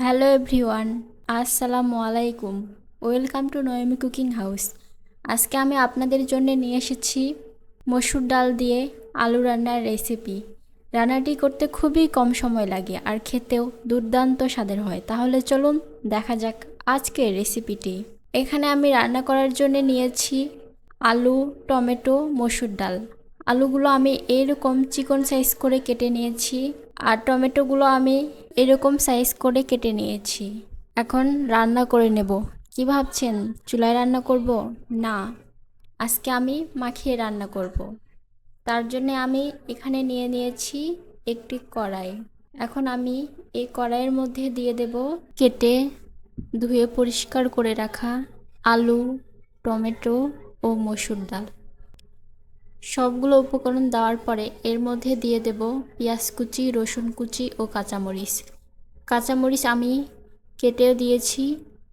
Hello everyone আসসালামু আলাইকুম welcome to Noymi cooking house আজকে আমি আপনাদের জন্য নিয়ে এসেছি মসুর ডাল দিয়ে আলু রান্নার রেসিপি রান্নাটি করতে খুবই কম সময় লাগে আর খেতেও দুর্দান্ত স্বাদের হয়। তাহলে চলুন দেখা যাক আজকের রেসিপিটি এখানে আমি রান্না করার জন্য নিয়েছি আলু, টমেটো, মসুর ডাল। আলুগুলো আমি এরকম চিকন সাইজ করে কেটে নিয়েছি আর টমেটোগুলো আমি এরকম সাইজ করে কেটে নিয়েছি। এখন রান্না করে নেব। কি ভাবছেন? চুলায় রান্না করব? না। আজকে আমি মাখিয়ে রান্না করব। তার জন্য আমি এখানে নিয়ে নিয়েছি একটি কড়াই। এখন আমি এই কড়াইয়ের মধ্যে দিয়ে দেব কেটে ধুয়ে পরিষ্কার করে রাখা আলু, টমেটো ও মসুর ডাল। সবগুলো উপকরণ দেওয়ার পরে এর মধ্যে দিয়ে দেব পেঁয়াজ কুচি, রসুন কুচি ও কাঁচামরিচ। কাঁচামরিচ আমি কেটেও দিয়েছি,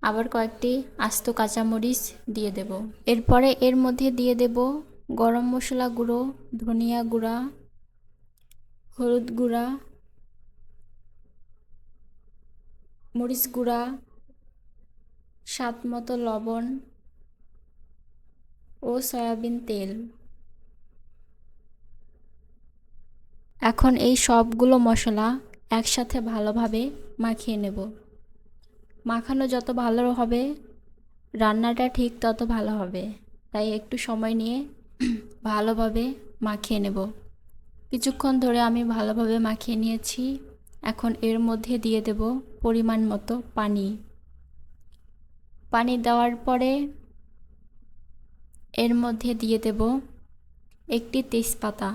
আবার কয়েকটি আস্ত কাঁচামরিচ দিয়ে দেব। এরপরে এর মধ্যে দিয়ে দেব গরম মশলা গুঁড়ো, ধনিয়া গুঁড়া, হলুদ গুঁড়া, মরিচ গুঁড়া স্বাদ মতো লবণ ও সয়াবিন তেল। এখন এই সবগুলো মশলা একসাথে ভালোভাবে মাখিয়ে নেব। মাখানো যত ভালো হবে, রান্নাটা ঠিক তত ভালো হবে। তাই একটু সময় নিয়ে ভালোভাবে মাখিয়ে নেব। কিছুক্ষণ ধরে আমি ভালোভাবে মাখিয়ে নিয়েছি। এখন এর মধ্যে দিয়ে দেব পরিমাণ মতো পানি। পানি দেওয়ার পরে এর মধ্যে দিয়ে দেব একটি তেজপাতা।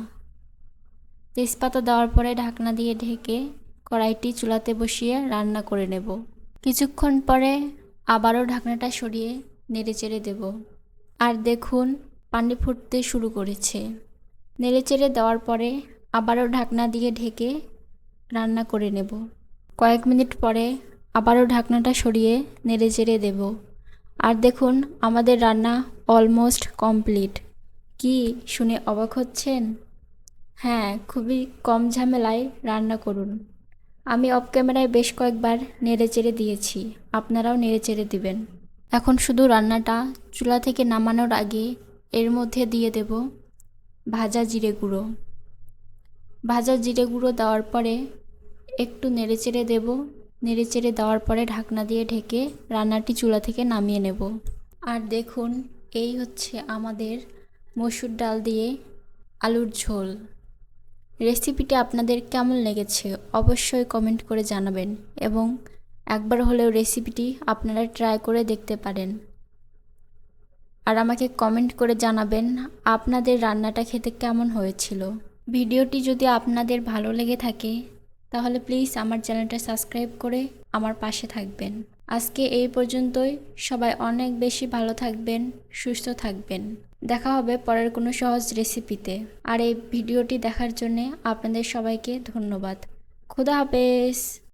তেজপাতা দেওয়ার পরে ঢাকনা দিয়ে ঢেকে কড়াইটি চুলাতে বসিয়ে রান্না করে নেব। কিছুক্ষণ পরে আবারও ঢাকনাটা সরিয়ে নেড়েচেড়ে দেব। আর দেখুন, পানি ফুটতে শুরু করেছে। নেড়েচেড়ে দেওয়ার পরে আবারও ঢাকনা দিয়ে ঢেকে রান্না করে নেব। কয়েক মিনিট পরে আবারও ঢাকনাটা সরিয়ে নেড়েচেড়ে দেব। আর দেখুন, আমাদের রান্না অলমোস্ট কমপ্লিট। কি শুনে অবাক হচ্ছেন? হ্যাঁ খুবই কম ঝামেলায় রান্না করুন। আমি অফ ক্যামেরায় বেশ কয়েকবার নেড়ে চেড়ে দিয়েছি। আপনারাও নেড়ে চেড়ে দিবেন। এখন শুধু রান্নাটা চুলা থেকে নামানোর আগে এর মধ্যে দিয়ে দেব ভাজা জিরে গুঁড়ো। ভাজা জিরে গুঁড়ো দেওয়ার পরে একটু নেড়ে চেড়ে দেব। নেড়ে চেড়ে দেওয়ার পরে ঢাকনা দিয়ে ঢেকে রান্নাটি চুলা থেকে নামিয়ে নেব। আর দেখুন, এই হচ্ছে আমাদের মসুর ডাল দিয়ে আলুর ঝোল। রেসিপিটি আপনাদের কেমন লেগেছে অবশ্যই কমেন্ট করে জানাবেন এবং একবার হলেও রেসিপিটি আপনারা ট্রাই করে দেখতে পারেন। আর আমাকে কমেন্ট করে জানাবেন আপনাদের রান্নাটা খেতে কেমন হয়েছিল। ভিডিওটি যদি আপনাদের ভালো লেগে থাকে, তাহলে প্লিজ আমার চ্যানেলটা সাবস্ক্রাইব করে আমার পাশে থাকবেন। আজকে এই পর্যন্তই। সবাই অনেক বেশি ভালো থাকবেন, সুস্থ থাকবেন। দেখা হবে পরের কোনো সহজ রেসিপিতে। আর এই ভিডিওটি দেখার জন্যে আপনাদের সবাইকে ধন্যবাদ। খুদা হাফেজ।